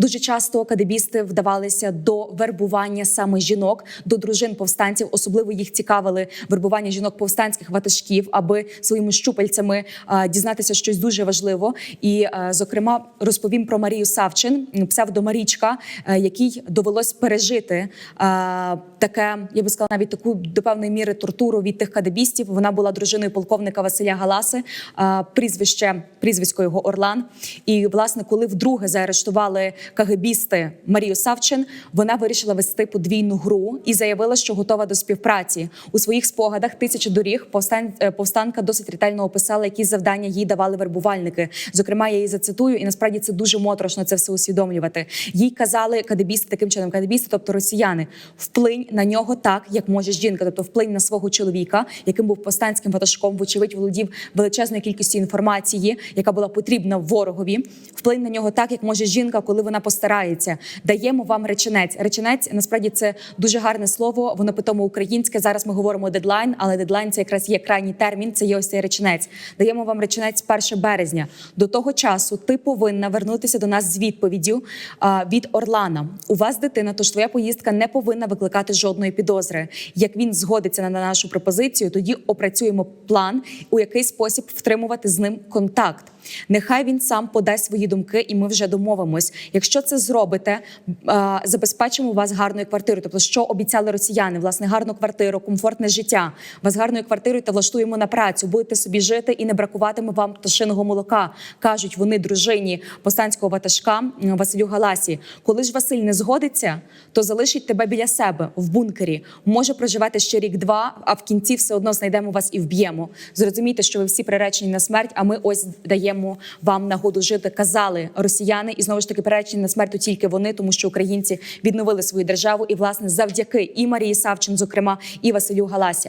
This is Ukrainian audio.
Дуже часто кадебісти вдавалися до вербування саме жінок, до дружин повстанців. Особливо їх цікавили вербування жінок повстанських ватажків, аби своїми щупальцями е, дізнатися щось дуже важливо. І, е, зокрема, розповім про Марію Савчин, псевдомарічка, е, якій довелось пережити таке, я би сказала, навіть таку до певної міри тортуру від тих кадебістів. Вона була дружиною полковника Василя Галаси, е, прізвище прізвисько його Орлан. І власне, коли вдруге заарештували КГБісти Марію Савчин, вона вирішила вести подвійну гру і заявила, що готова до співпраці у своїх спогадах. Тисячі доріг повстан... е, повстанка досить ретельно описала, які завдання їй давали вербувальники. Зокрема, я її зацитую, і насправді це дуже моторошно це все усвідомлювати. Їй казали кадебісти таким чином, кадебісти, тобто росіяни, вплинь на нього так, як може жінка, тобто вплинь на свого чоловіка, яким був повстанським ватажком, вочевидь володів величезною кількістю інформації, яка була потрібна ворогові. Вплинь на нього так, як може жінка, коли вона постарається. Даємо вам реченець. Реченець насправді це дуже гарне слово. Воно питомо українське. Зараз ми говоримо дедлайн, але дедлайн це якраз є крайній термін. Це є ось цей реченець. Даємо вам реченець 1 березня. До того часу ти повинна вернутися до нас з відповіддю від Орлана. У вас дитина, тож твоя поїздка не повинна викликати жодної підозри. Як він згодиться на нашу пропозицію, тоді опрацюємо план, у який спосіб втримувати з ним контакт. Нехай він сам подасть свої думки, і ми вже домовимось. Якщо це зробите, забезпечимо вас гарною квартирою. Тобто, що обіцяли росіяни, власне, гарну квартиру, комфортне життя. Вас гарною квартирою та влаштуємо на працю. Будете собі жити і не бракуватиме вам пташиного молока. кажуть вони дружині повстанського ватажка Василю Галасі. Коли ж Василь не згодиться, то залишить тебе біля себе в бункері. Може проживати ще рік-два, а в кінці все одно знайдемо вас і вб'ємо. Зрозумійте, що ви всі приречені на смерть. А ми ось даємо вам нагоду жити. Казали росіяни, і знову ж таки перечені на смерть тільки вони, тому що українці відновили свою державу. І власне завдяки і Марії Савчин, зокрема, і Василю Галасі.